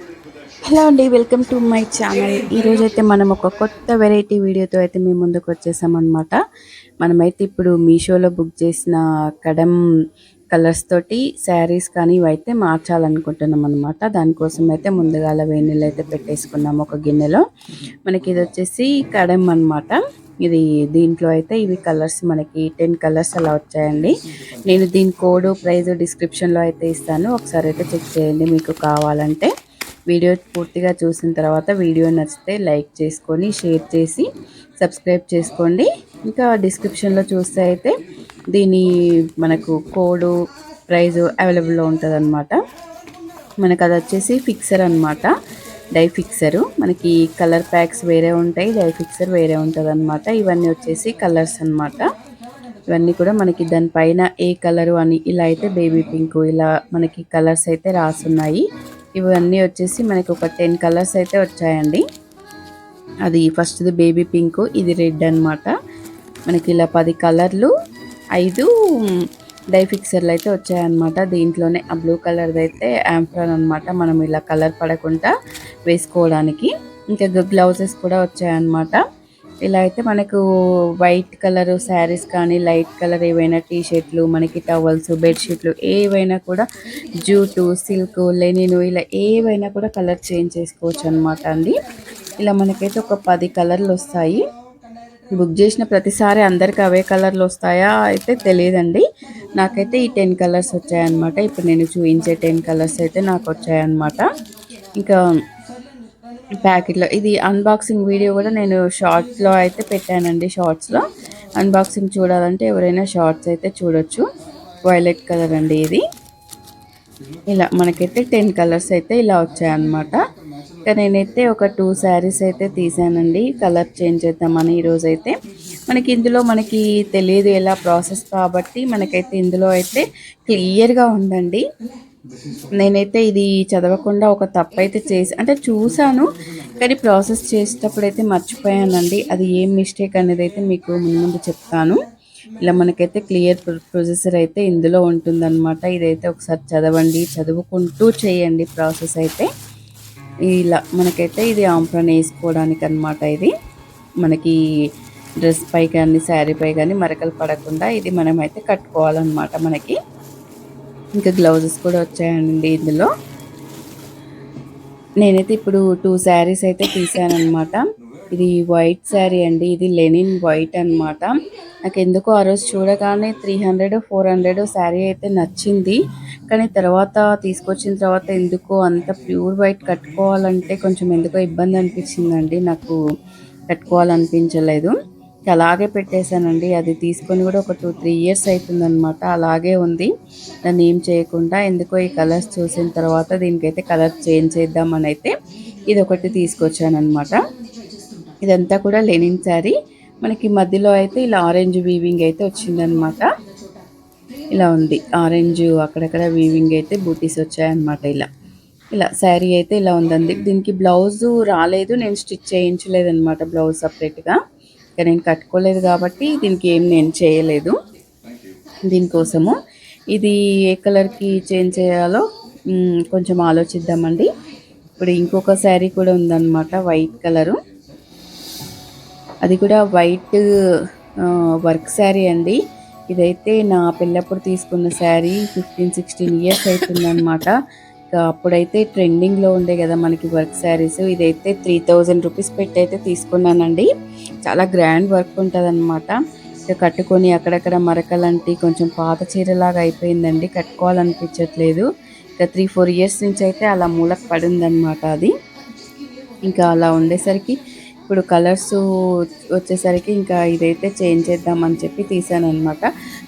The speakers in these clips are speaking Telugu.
హలో అండి వెల్కమ్ టు మై ఛానల్ ఈరోజు అయితే మనం ఒక కొత్త వెరైటీ వీడియోతో అయితే మేము ముందుకు వచ్చేసామన్నమాట. మనమైతే ఇప్పుడు మీషోలో బుక్ చేసిన కడమ్ కలర్స్ తోటి శారీస్ కానీ ఇవైతే మార్చాలనుకుంటున్నాం అనమాట దానికోసం అయితే ముందుగా వేడి అయితే పెట్టేసుకున్నాము ఒక గిన్నెలో. మనకి ఇది వచ్చేసి కడమ్ అన్నమాట. ఇది దీంట్లో అయితే ఇవి కలర్స్ మనకి టెన్ కలర్స్ అలా వచ్చాయండి. నేను దీని కోడ్ ప్రైజ్ డిస్క్రిప్షన్లో అయితే ఇస్తాను. ఒకసారి అయితే చెక్ చేయండి మీకు కావాలంటే. వీడియో పూర్తిగా చూసిన తర్వాత వీడియో నచ్చితే లైక్ చేసుకొని షేర్ చేసి సబ్స్క్రైబ్ చేసుకోండి. ఇంకా డిస్క్రిప్షన్లో చూస్తే అయితే దీని మనకు కోడు ప్రైజ్ అవైలబుల్లో ఉంటుంది అనమాట మనకు అది వచ్చేసి ఫిక్సర్ అనమాట డై ఫిక్సరు. మనకి కలర్ ప్యాక్స్ వేరే ఉంటాయి డై ఫిక్సర్ వేరే ఉంటుంది అనమాట ఇవన్నీ వచ్చేసి కలర్స్ అనమాట ఇవన్నీ కూడా మనకి దానిపైన ఏ కలరు అని ఇలా అయితే బేబీ పింక్ ఇలా మనకి కలర్స్ అయితే రాసున్నాయి. ఇవన్నీ వచ్చేసి మనకి ఒక టెన్ కలర్స్ అయితే వచ్చాయండి. అది ఫస్ట్ది బేబీ పింక్ ఇది రెడ్ అనమాట మనకి ఇలా పది కలర్లు ఐదు డై ఫిక్సర్లు అయితే వచ్చాయన్నమాట. దీంట్లోనే ఆ బ్లూ కలర్ది అయితే యాంఫ్రాన్ అనమాట మనం ఇలా కలర్ పడకుండా వేసుకోవడానికి. ఇంకా గ్లౌజెస్ కూడా వచ్చాయన్నమాట. ఇలా అయితే మనకు వైట్ కలర్ శారీస్ కానీ లైట్ కలర్ ఏవైనా టీ షర్ట్లు మనకి టవల్స్ బెడ్షీట్లు ఏవైనా కూడా జూటు సిల్క్ లెనిన్ ఇలా ఏవైనా కూడా కలర్ చేంజ్ చేసుకోవచ్చు అనమాట అండి. ఇలా మనకైతే ఒక పది కలర్లు వస్తాయి. బుక్ చేసిన ప్రతిసారి అందరికి అవే కలర్లు వస్తాయా అయితే తెలియదండి. నాకైతే ఈ టెన్ కలర్స్ వచ్చాయన్నమాట. ఇప్పుడు నేను చూపించే టెన్ కలర్స్ అయితే నాకు వచ్చాయన్నమాట. ఇంకా ప్యాకెట్లో. ఇది అన్బాక్సింగ్ వీడియో కూడా నేను షార్ట్స్లో అయితే పెట్టానండి షార్ట్స్లో అన్బాక్సింగ్ చూడాలంటే ఎవరైనా షార్ట్స్ అయితే చూడొచ్చు. వైలెట్ కలర్ అండి ఇది. ఇలా మనకైతే టెన్ కలర్స్ అయితే ఇలా వచ్చాయన్నమాట. ఇంకా నేనైతే ఒక టూ శారీస్ అయితే తీసానండి. కలర్ చేంజ్ చేద్దామని ఈరోజు అయితే మనకి ఇందులో మనకి తెలియదు ఎలా ప్రాసెస్ కాబట్టి మనకైతే ఇందులో అయితే క్లియర్గా ఉందండి. నేనైతే ఇది చదవకుండా ఒక తప్పు అయితే చేసి అంటే చూశాను కానీ ప్రాసెస్ చేసేటప్పుడు అయితే మర్చిపోయానండి. అది ఏం మిస్టేక్ అనేది అయితే మీకు ముందు ముందు చెప్తాను. ఇలా మనకైతే క్లియర్ ప్రొసెసర్ అయితే ఇందులో ఉంటుందన్నమాట. ఇదైతే ఒకసారి చదవండి చదువుకుంటూ చేయండి ప్రాసెస్ అయితే. ఇలా మనకైతే ఇది ఆంప్రాన్ వేసుకోవడానికి అనమాట ఇది. మనకి డ్రెస్ పై కానీ శారీ పై కానీ మరకలు పడకుండా ఇది మనమైతే కట్టుకోవాలన్నమాట మనకి. ఇంకా గ్లౌజెస్ కూడా వచ్చాయండి ఇందులో. నేనైతే ఇప్పుడు టూ శారీస్ అయితే తీసానమాట ఇది వైట్ శారీ అండి ఇది లెనిన్ వైట్ అనమాట నాకు ఎందుకో ఆ రోజు చూడగానే three hundred four hundred sari అయితే నచ్చింది. కానీ తర్వాత తీసుకొచ్చిన తర్వాత ఎందుకో అంత ప్యూర్ వైట్ కట్టుకోవాలంటే కొంచెం ఎందుకో ఇబ్బంది అనిపించిందండి. నాకు కట్టుకోవాలనిపించలేదు. అలాగే పెట్టేశానండి. అది తీసుకొని కూడా ఒక టూ త్రీ ఇయర్స్ అవుతుందనమాట అలాగే ఉంది. దాన్ని ఏం చేయకుండా ఎందుకో ఈ కలర్స్ చూసిన తర్వాత దీనికైతే కలర్ చేంజ్ చేద్దామని అయితే ఇది ఒకటి తీసుకొచ్చానమాట ఇదంతా కూడా లెనిన్ శారీ. మనకి మధ్యలో అయితే ఇలా ఆరెంజ్ వీవింగ్ అయితే వచ్చిందనమాట ఇలా ఉంది. ఆరెంజ్ అక్కడక్కడ వీవింగ్ అయితే బూటీస్ వచ్చాయన్నమాట ఇలా. ఇలా శారీ అయితే ఇలా ఉందండి. దీనికి బ్లౌజు రాలేదు. నేను స్టిచ్ చేయించలేదన్నమాట బ్లౌజ్ సపరేట్గా. ఇంకా నేను కట్టుకోలేదు కాబట్టి దీనికి ఏం నేను చేయలేదు. దీనికోసము ఇది ఏ కలర్కి చేంజ్ చేయాలో కొంచెం ఆలోచిద్దామండి. ఇప్పుడు ఇంకొక శారీ కూడా ఉందన్నమాట వైట్ కలరు. అది కూడా వైట్ వర్క్ శారీ అండి. ఇదైతే నా పిల్లప్పుడు తీసుకున్న శారీ ఫిఫ్టీన్ సిక్స్టీన్ ఇయర్స్ అవుతుందన్నమాట. అప్పుడైతే ట్రెండింగ్లో ఉండే కదా మనకి వర్క్ శారీస్. ఇదైతే త్రీ థౌజండ్ రూపీస్ పెట్టి అయితే తీసుకున్నానండి. చాలా గ్రాండ్ వర్క్ ఉంటుంది అనమాట కట్టుకొని అక్కడక్కడ మరకలంటి కొంచెం పాత చీరలాగా అయిపోయిందండి. కట్టుకోవాలనిపించట్లేదు. ఇంకా త్రీ ఫోర్ ఇయర్స్ నుంచి అయితే అలా మూలకు పడిందనమాట అది. ఇంకా అలా ఉండేసరికి ఇప్పుడు కలర్స్ వచ్చేసరికి ఇంకా ఇదైతే చేంజ్ చేద్దామని చెప్పి తీసాను అనమాట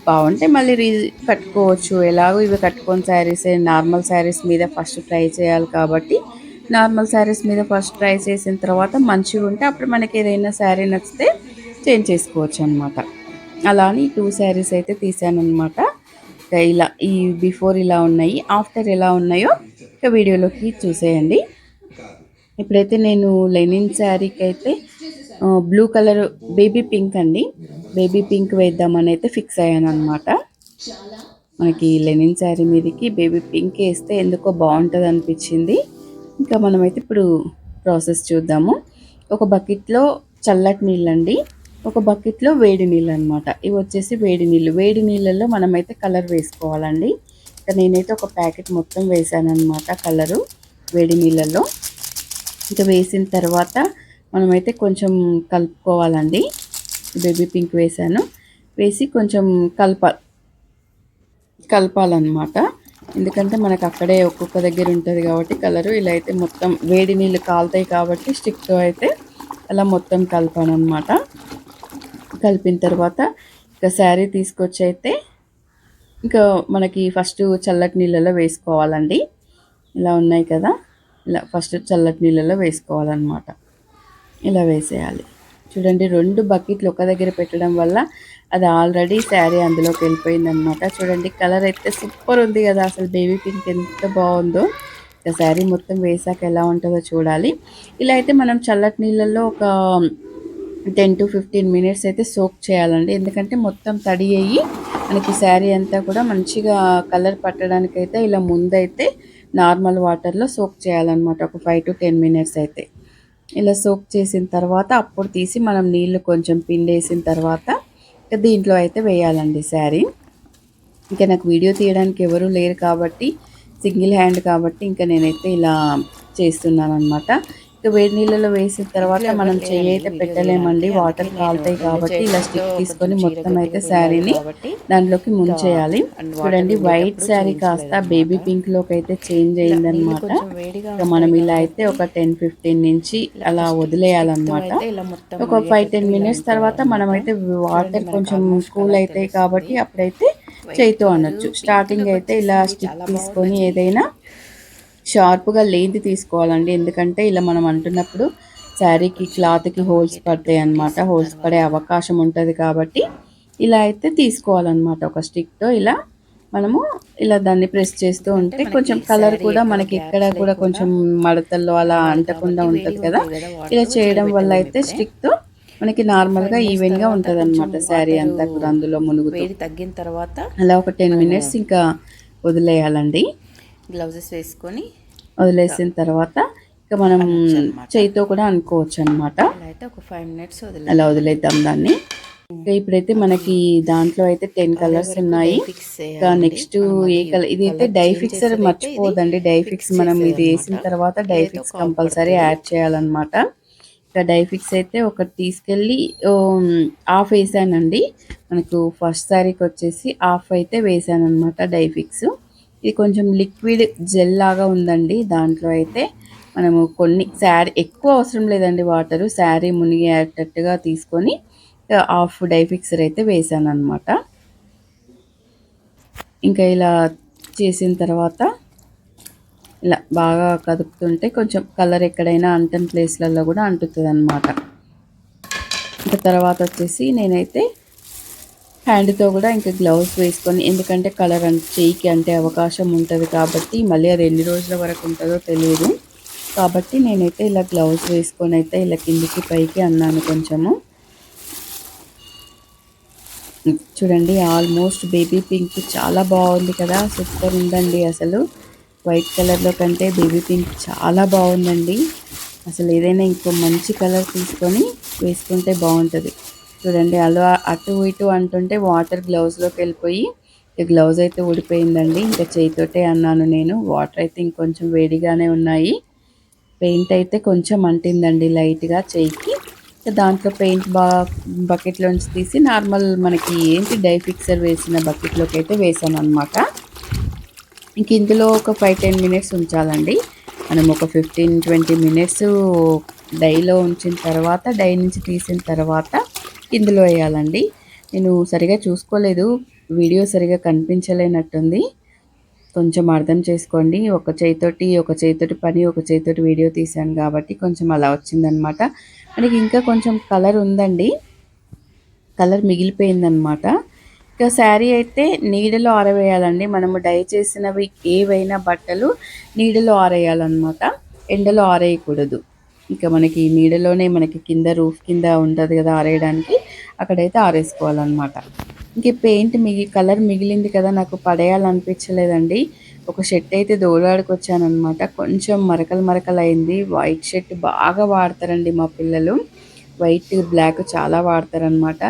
బాగుంటే మళ్ళీ రీ కట్టుకోవచ్చు. ఎలాగో ఇవి కట్టుకొని శారీస్ నార్మల్ శారీస్ మీద ఫస్ట్ ట్రై చేయాలి కాబట్టి నార్మల్ శారీస్ మీద ఫస్ట్ ట్రై చేసిన తర్వాత మంచిగా ఉంటే అప్పుడు మనకి ఏదైనా శారీ నచ్చితే చేంజ్ చేసుకోవచ్చు అనమాట అలా అని టూ శారీస్ అయితే తీసాను అనమాట ఇలా ఈ బిఫోర్ ఇలా ఉన్నాయి ఆఫ్టర్ ఎలా ఉన్నాయో ఇక వీడియోలోకి చూసేయండి. ఇప్పుడైతే నేను లెనిన్ శారీకి అయితే బ్లూ కలర్ బేబీ పింక్ అండి. బేబీ పింక్ వేద్దామని అయితే ఫిక్స్ అయ్యాను అనమాట మనకి లెనిన్ శారీ మీదకి బేబీ పింక్ వేస్తే ఎందుకో బాగుంటుంది అనిపించింది. ఇంకా మనమైతే ఇప్పుడు ప్రాసెస్ చూద్దాము. ఒక బకెట్లో చల్లటి నీళ్ళండి. ఒక బకెట్లో వేడి నీళ్ళు అనమాట ఇవి వచ్చేసి వేడి నీళ్ళు. వేడి నీళ్ళల్లో మనమైతే కలర్ వేసుకోవాలండి. ఇంకా నేనైతే ఒక ప్యాకెట్ మొత్తం వేసాను అనమాట కలరు వేడి నీళ్ళల్లో. ఇంకా వేసిన తర్వాత మనమైతే కొంచెం కలుపుకోవాలండి. బేబీ పింక్ వేసాను వేసి కొంచెం కలప కలపాలన్నమాట. ఎందుకంటే మనకు అక్కడే ఒక్కొక్క దగ్గర ఉంటుంది కాబట్టి కలరు ఇలా అయితే మొత్తం వేడి నీళ్ళు కాలుతాయి కాబట్టి స్టిక్తో అయితే అలా మొత్తం కలపాను అనమాట కలిపిన తర్వాత ఇక శారీ తీసుకొచ్చి అయితే ఇంకా మనకి ఫస్ట్ చల్లటి నీళ్ళలో వేసుకోవాలండి. ఇలా ఉన్నాయి కదా. ఇలా ఫస్ట్ చల్లటి నీళ్ళలో వేసుకోవాలన్నమాట. ఇలా వేసేయాలి. చూడండి రెండు బకెట్లు ఒక దగ్గర పెట్టడం వల్ల అది ఆల్రెడీ శారీ అందులోకి వెళ్ళిపోయింది అనమాట చూడండి కలర్ అయితే సూపర్ ఉంది కదా. అసలు బేబీ పింక్ ఎంత బాగుందో. ఇక శారీ మొత్తం వేసాక ఎలా ఉంటుందో చూడాలి. ఇలా అయితే మనం చల్లటి నీళ్ళల్లో ఒక టెన్ టు ఫిఫ్టీన్ మినిట్స్ అయితే సోక్ చేయాలండి. ఎందుకంటే మొత్తం తడి అయ్యి మనకి శారీ అంతా కూడా మంచిగా కలర్ పట్టడానికైతే ఇలా ముందైతే నార్మల్ వాటర్లో సోక్ చేయాలన్నమాట. ఒక ఫైవ్ టు టెన్ మినిట్స్ అయితే. ఇలా సోక్ చేసిన తర్వాత అప్పుడు తీసి మనం నీళ్ళు కొంచెం పిండేసిన తర్వాత దీంట్లో అయితే వేయాలండి శారీ. ఇంకా నాకు వీడియో తీయడానికి ఎవరు లేరు కాబట్టి సింగిల్ హ్యాండ్ కాబట్టి ఇంకా నేనైతే ఇలా చేస్తున్నాను అనమాట వేడి నీళ్ళలో వేసిన తర్వాత మనం చెయ్యి అయితే పెట్టలేమండి. వాటర్ కాలుతాయి కాబట్టి ఇలా స్టిక్ తీసుకొని మొత్తం అయితే శారీని దాంట్లోకి ముంచేయాలి. చూడండి వైట్ శారీ కాస్త బేబీ పింక్లోకి అయితే చేంజ్ అయిందనమాట మనం ఇలా అయితే ఒక టెన్ ఫిఫ్టీన్ నుంచి అలా వదిలేయాలన్నమాట. ఒక ఫైవ్ టెన్ మినిట్స్ తర్వాత మనం అయితే వాటర్ కొంచెం కూల్ అవుతాయి కాబట్టి అప్పుడైతే చేయితో అనొచ్చు. స్టార్టింగ్ అయితే ఇలా స్టిక్ తీసుకొని ఏదైనా షార్ప్గా లేది తీసుకోవాలండి. ఎందుకంటే ఇలా మనం అంటున్నప్పుడు శారీకి క్లాత్కి హోల్స్ పడతాయి అనమాట హోల్స్ పడే అవకాశం ఉంటుంది కాబట్టి ఇలా అయితే తీసుకోవాలన్నమాట. ఒక స్టిక్తో ఇలా మనము ఇలా దాన్ని ప్రెస్ చేస్తూ ఉంటే కొంచెం కలర్ కూడా మనకి ఇక్కడ కూడా కొంచెం మడతల్లో అలా అంటకుండా ఉంటుంది కదా. ఇలా చేయడం వల్ల అయితే స్టిక్తో మనకి నార్మల్గా ఈవెన్గా ఉంటుంది అనమాట శారీ అంతా కూడా అందులో మునుగు తగ్గిన తర్వాత అలా ఒక టెన్ మినిట్స్ ఇంకా వదిలేయాలండి. గ్లౌజెస్ వేసుకొని వదిలేసిన తర్వాత ఇక మనం చేయితో కూడా అనుకోవచ్చు అనమాట అయితే ఒక ఫైవ్ మినిట్స్ అలా వదిలేద్దాం దాన్ని. ఇంకా ఇప్పుడైతే మనకి దాంట్లో అయితే టెన్ కలర్స్ ఉన్నాయి. ఇంకా నెక్స్ట్ ఏ కలర్ ఇది అయితే డై ఫిక్సర్ మర్చిపోదండి. డై ఫిక్స్ మనం ఇది వేసిన తర్వాత డై ఫిక్స్ కంపల్సరీ యాడ్ చేయాలన్నమాట. ఇంకా డై ఫిక్స్ అయితే ఒకటి తీసుకెళ్ళి హాఫ్ వేసానండి. మనకు ఫస్ట్ సారీకి వచ్చేసి హాఫ్ అయితే వేసాను అనమాట డై ఫిక్స్. ఇది కొంచెం లిక్విడ్ జెల్ లాగా ఉందండి. దాంట్లో అయితే మనము కొన్ని శారీ ఎక్కువ అవసరం లేదండి వాటరు. శారీ మునిగేటట్టుగా తీసుకొని హాఫ్ డై ఫిక్సర్ అయితే వేసాను అనమాట ఇంకా ఇలా చేసిన తర్వాత ఇలా బాగా కదుపుతుంటే కొంచెం కలర్ ఎక్కడైనా అంటని ప్లేస్లలో కూడా అంటుతుంది అనమాట ఇంకా తర్వాత వచ్చేసి నేనైతే హ్యాండ్తో కూడా ఇంకా గ్లౌస్ వేసుకొని ఎందుకంటే కలర్ అంటే చేయికి అంటే అవకాశం ఉంటుంది కాబట్టి మళ్ళీ అది ఎన్ని రోజుల వరకు ఉంటుందో తెలియదు కాబట్టి నేనైతే ఇలా గ్లౌస్ వేసుకొని అయితే ఇలా కిందికి పైకి అన్నాను కొంచెము. చూడండి ఆల్మోస్ట్ బేబీ పింక్ చాలా బాగుంది కదా సూపర్ ఉందండి అసలు. వైట్ కలర్లో కంటే బేబీ పింక్ చాలా బాగుందండి. అసలు ఏదైనా ఇంకో మంచి కలర్ తీసుకొని వేసుకుంటే బాగుంటుంది. చూడండి అలా అటు ఇటు అంటుంటే వాటర్ గ్లౌజ్లోకి వెళ్ళిపోయి గ్లౌజ్ అయితే ఊడిపోయిందండి. ఇంకా చేయితోటే అన్నాను నేను. వాటర్ అయితే ఇంకొంచెం వేడిగానే ఉన్నాయి. పెయింట్ అయితే కొంచెం అంటిందండి లైట్గా చేయికి. దాంట్లో పెయింట్ బా బకెట్లోంచి తీసి నార్మల్ మనకి ఏంటి డై ఫిక్సర్ వేసిన బకెట్లోకి అయితే వేసాను అనమాట ఇంక ఇందులో ఒక ఫైవ్ టెన్ మినిట్స్ ఉంచాలండి. మనం ఒక ఫిఫ్టీన్ ట్వంటీ మినిట్స్ డైలో ఉంచిన తర్వాత డై నుంచి తీసిన తర్వాత ఇందులో వేయాలండి. నేను సరిగా చూసుకోలేదు. వీడియో సరిగా కనిపించలేనట్టుంది. కొంచెం అర్థం చేసుకోండి. ఒక చేతితోటి ఒక చేతితోటి పని ఒక చేతితోటి వీడియో తీశాను కాబట్టి కొంచెం అలా వచ్చిందనమాట. మనకి ఇంకా కొంచెం కలర్ ఉందండి. కలర్ మిగిలిపోయిందనమాట. ఇంకా శారీ అయితే నీడలో ఆరవేయాలండి. మనము డై చేసినవి ఏవైనా బట్టలు నీడలో ఆరేయాలన్నమాట. ఎండలో ఆరేయకూడదు. ఇంకా మనకి నీడలోనే మనకి కింద రూఫ్ కింద ఉంటుంది కదా ఆరేయడానికి అక్కడైతే ఆరేసుకోవాలన్నమాట. ఇంక పెయింట్ మిగి కలర్ మిగిలింది కదా నాకు పడేయాలనిపించలేదండి. ఒక షర్ట్ అయితే దోలాడికి వచ్చానమాట కొంచెం మరకలు మరకలు అయింది వైట్ షర్ట్ బాగా వాడతారండి మా పిల్లలు. వైట్ బ్లాక్ చాలా వాడతారనమాట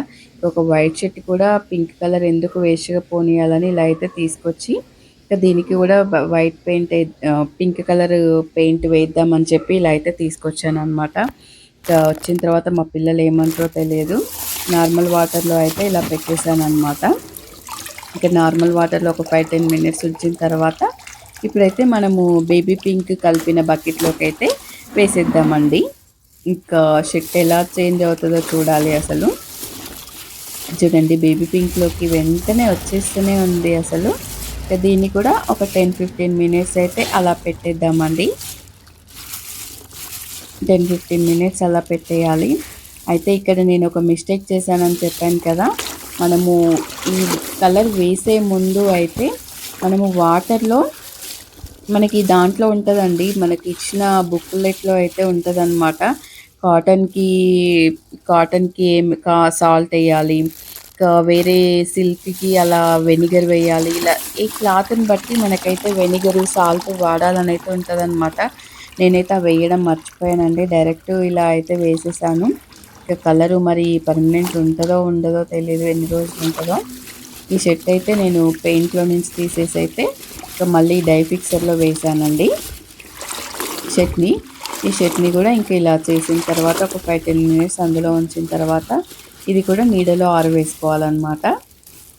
ఒక వైట్ షర్ట్ కూడా పింక్ కలర్ ఎందుకు వేస్ట్గా పోనీయాలని ఇలా అయితే తీసుకొచ్చి దీనికి కూడా white paint pink colour paint వేద్దామని చెప్పి ఇలా అయితే తీసుకొచ్చాను అనమాట వచ్చిన తర్వాత మా పిల్లలు ఏమంటారో తెలియదు. నార్మల్ వాటర్లో అయితే ఇలా పెట్టేశాను అనమాట ఇంకా నార్మల్ వాటర్లో ఒక ఫైవ్ టెన్ మినిట్స్ ఉంచిన తర్వాత ఇప్పుడైతే మనము బేబీ పింక్ కలిపిన బకెట్లోకి అయితే వేసేద్దామండి. ఇంకా షర్ట్ ఎలా చేంజ్ అవుతుందో చూడాలి అసలు. చూడండి బేబీ పింక్లోకి వెంటనే వచ్చేస్తూనే ఉంది అసలు. దీన్ని కూడా ఒక టెన్ ఫిఫ్టీన్ మినిట్స్ అయితే అలా పెట్టేద్దామండి. టెన్ ఫిఫ్టీన్ మినిట్స్ అలా పెట్టేయాలి. అయితే ఇక్కడ నేను ఒక మిస్టేక్ చేశానని చెప్పాను కదా మనము ఈ కలర్ వేసే ముందు అయితే మనము వాటర్లో మనకి దాంట్లో ఉంటుందండి మనకి ఇచ్చిన బుక్లెట్లో అయితే ఉంటుందన్నమాట. కాటన్కి కాటన్కి ఏం కా సాల్ట్ వేయాలి వేరే సిల్క్కి అలా వెనిగర్ వేయాలి. ఇలా ఈ క్లాత్ని బట్టి మనకైతే వెనిగర్ సాల్ట్ వాడాలని అయితే ఉంటుందన్నమాట. నేనైతే ఆ వేయడం మర్చిపోయానండి. డైరెక్ట్ ఇలా అయితే వేసేసాను. ఇక కలరు మరి పర్మనెంట్ ఉంటుందో ఉండదో తెలియదు ఎన్ని రోజులు ఉంటుందో. ఈ షర్ట్ అయితే నేను పెయింట్లో నుంచి తీసేసి అయితే ఇక మళ్ళీ డై ఫిక్సర్లో వేసానండి. చట్నీ ఈ షర్ట్ని కూడా ఇంకా ఇలా చేసిన తర్వాత ఒక ఫైవ్ టెన్ మినిట్స్ అందులో ఉంచిన తర్వాత ఇది కూడా నీడలో ఆరవేసుకోవాలన్నమాట.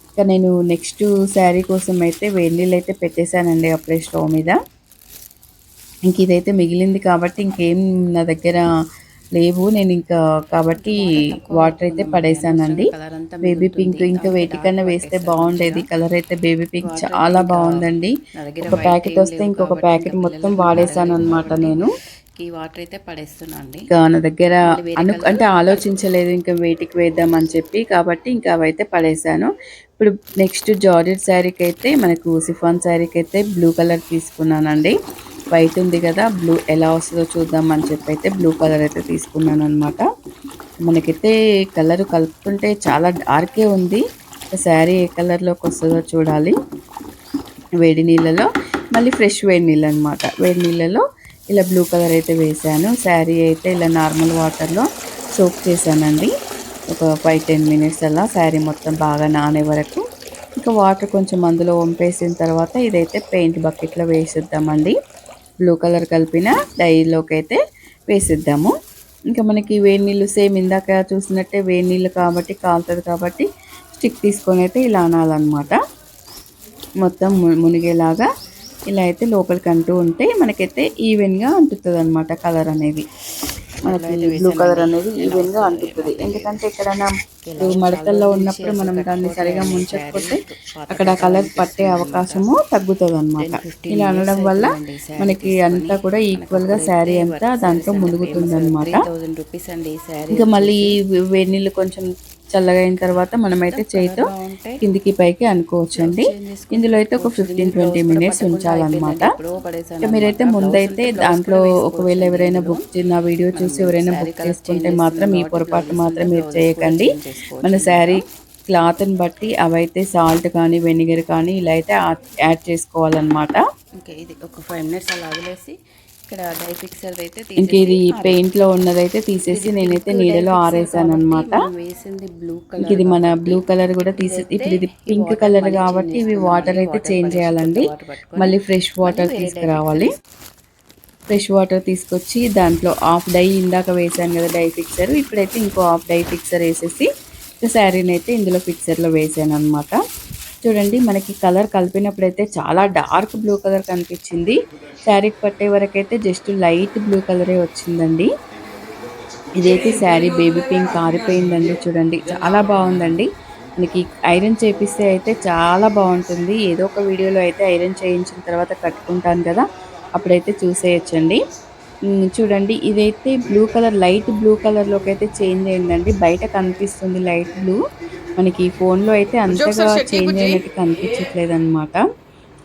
ఇంకా నేను నెక్స్ట్ శారీ కోసం అయితే వేడి నీళ్ళు అయితే పెట్టేశానండి అప్పుడే స్టవ్ మీద. ఇంక ఇదైతే మిగిలింది కాబట్టి ఇంకేం నా దగ్గర లేవు. నేను ఇంకా కాబట్టి వాటర్ అయితే పడేసానండి బేబీ పింక్ ఇంకా వేటికన్నా వేస్తే బాగుండేది. కలర్ అయితే బేబీ పింక్ చాలా బాగుందండి. ఒక ప్యాకెట్ వస్తే ఇంకొక ప్యాకెట్ మొత్తం వాడేసాను అనమాట నేను. ఈ వాటర్ అయితే పడేస్తున్నా అండి. ఇంకా నా దగ్గర అను అంటే ఆలోచించలేదు ఇంకా వేటికి వేద్దామని చెప్పి. కాబట్టి ఇంకా అవైతే పడేసాను ఇప్పుడు నెక్స్ట్ జార్జెట్ శారీకి అయితే మనకు సిఫాన్ శారీకి అయితే బ్లూ కలర్ తీసుకున్నానండి. వైట్ ఉంది కదా బ్లూ ఎలా వస్తుందో చూద్దామని చెప్పి అయితే బ్లూ కలర్ అయితే తీసుకున్నాను అనమాట మనకైతే కలర్ కలుపుతుంటే చాలా డార్కే ఉంది. శారీ ఏ కలర్లోకి వస్తుందో చూడాలి. వేడి నీళ్ళలో మళ్ళీ ఫ్రెష్ వేడి నీళ్ళు అనమాట వేడి నీళ్ళలో ఇలా బ్లూ కలర్ అయితే వేసాను శారీ అయితే ఇలా నార్మల్ వాటర్లో సోప్ చేశానండి. ఒక ఫైవ్ టెన్ మినిట్స్ అలా శారీ మొత్తం బాగా నానే వరకు. ఇంకా వాటర్ కొంచెం అందులో వంపేసిన తర్వాత ఇదైతే పెయింట్ బకెట్లో వేసిద్దామండి. బ్లూ కలర్ కలిపిన డైలోకి అయితే వేసిద్దాము. ఇంకా మనకి వేడి నీళ్ళు సేమ్ ఇందాక చూసినట్టే వేడి నీళ్ళు కాబట్టి కాలుతుంది కాబట్టి స్టిక్ తీసుకొని అయితే ఇలా అనాలన్నమాట. మొత్తం ము- మునిగేలాగా ఇలా అయితే లోపలికి అంటూ ఉంటే మనకైతే ఈవెన్గా అంటుతుంది అనమాట కలర్ అనేది. మనకి బ్లూ కలర్ అనేది ఈవెన్గా అంటుతుంది. ఎందుకంటే ఎక్కడైనా మడతల్లో ఉన్నప్పుడు మనం దాన్ని సరిగా ముంచకపోతే అక్కడ కలర్ పట్టే అవకాశము తగ్గుతుంది అనమాట ఇలా అనడం వల్ల మనకి అంతా కూడా ఈక్వల్గా శారీ అంతా దాంట్లో మునుగుతుంది అనమాట ఇంకా మళ్ళీ ఈ వేడి నీళ్ళు కొంచెం చల్లగా అయిన తర్వాత మనమైతే చేయితో కిందికి పైకి అనుకోవచ్చండి. ఇందులో అయితే ఒక ఫిఫ్టీన్ ట్వంటీ మినిట్స్ ఉంచాలన్నమాట. మీరైతే ముందైతే దాంట్లో ఒకవేళ ఎవరైనా బుక్ నా వీడియో చూసి ఎవరైనా బుక్ చేసుకుంటే మాత్రం ఈ పొరపాటు మాత్రం మీరు చేయకండి. మన శారీ క్లాత్ని బట్టి అవైతే సాల్ట్ కానీ వెనిగర్ కానీ ఇలా అయితే యాడ్ చేసుకోవాలన్నమాట. ఇంకా ఇది ఒక ఫైవ్ మినిట్స్ అలా వదిలేసి ఇక్కడ డై ఫిక్సర్ అయితే ఇంక ఇది పెయింట్లో ఉన్నదైతే తీసేసి నేనైతే నీడలో ఆరేసాను అనమాట వేసింది బ్లూ కలర్ ఇది మన బ్లూ కలర్ కూడా తీసి ఇప్పుడు ఇది పింక్ కలర్ కాబట్టి ఇవి వాటర్ అయితే చేంజ్ చేయాలండి. మళ్ళీ ఫ్రెష్ వాటర్ తీసుకురావాలి. ఫ్రెష్ వాటర్ తీసుకొచ్చి దాంట్లో హాఫ్ డై ఇందాక వేసాను కదా డై ఫిక్సర్ ఇప్పుడైతే ఇంకో హాఫ్ డై ఫిక్సర్ వేసేసి శారీని అయితే ఇందులో ఫిక్సర్లో వేసాను అనమాట చూడండి మనకి కలర్ కలిపినప్పుడు అయితే చాలా డార్క్ బ్లూ కలర్ కనిపించింది. శారీకి పట్టే వరకు అయితే జస్ట్ లైట్ బ్లూ కలరే వచ్చిందండి. ఇదైతే శారీ బేబీ పింక్ ఆరిపోయిందండి చూడండి చాలా బాగుందండి. మనకి ఐరన్ చేపిస్తే అయితే చాలా బాగుంటుంది. ఏదో ఒక వీడియోలో అయితే ఐరన్ చేయించిన తర్వాత కట్టుకుంటాను కదా అప్పుడైతే చూసేయచ్చండి. చూడండి ఇదైతే బ్లూ కలర్ లైట్ బ్లూ కలర్లోకి అయితే చేంజ్ అయిందండి. బయట కనిపిస్తుంది లైట్ బ్లూ. మనకి ఫోన్లో అయితే అంతగా చేంజ్ అయినట్టు కనిపించట్లేదు అనమాట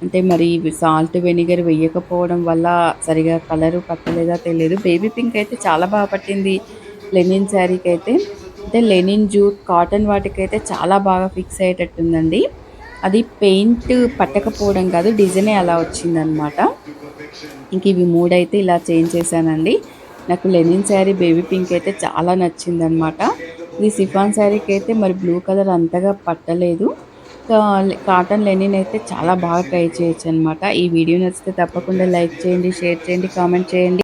అంటే మరి సాల్ట్ వెనిగర్ వేయకపోవడం వల్ల సరిగా కలరు పట్టలేదా తెలియదు. బేబీ పింక్ అయితే చాలా బాగా పట్టింది. లెనిన్ శారీకి అయితే. అంటే లెనిన్ జూట్ కాటన్ వాటికి అయితే చాలా బాగా ఫిక్స్ అయ్యేటట్టుందండి. అది పెయింట్ పట్టకపోవడం కాదు డిజైనే అలా వచ్చిందనమాట ఇంక ఇవి మూడైతే ఇలా చేంజ్ చేశానండి. నాకు లెనిన్ శారీ బేబీ పింక్ అయితే చాలా నచ్చిందనమాట ఇది సిఫాన్ శారీకి అయితే మరి బ్లూ కలర్ అంతగా పట్టలేదు. కా- కాటన్ లెనిన్ అయితే చాలా బాగా ట్రై చేయొచ్చు అనమాట ఈ వీడియో నచ్చితే తప్పకుండా లైక్ చేయండి షేర్ చేయండి కామెంట్ చేయండి.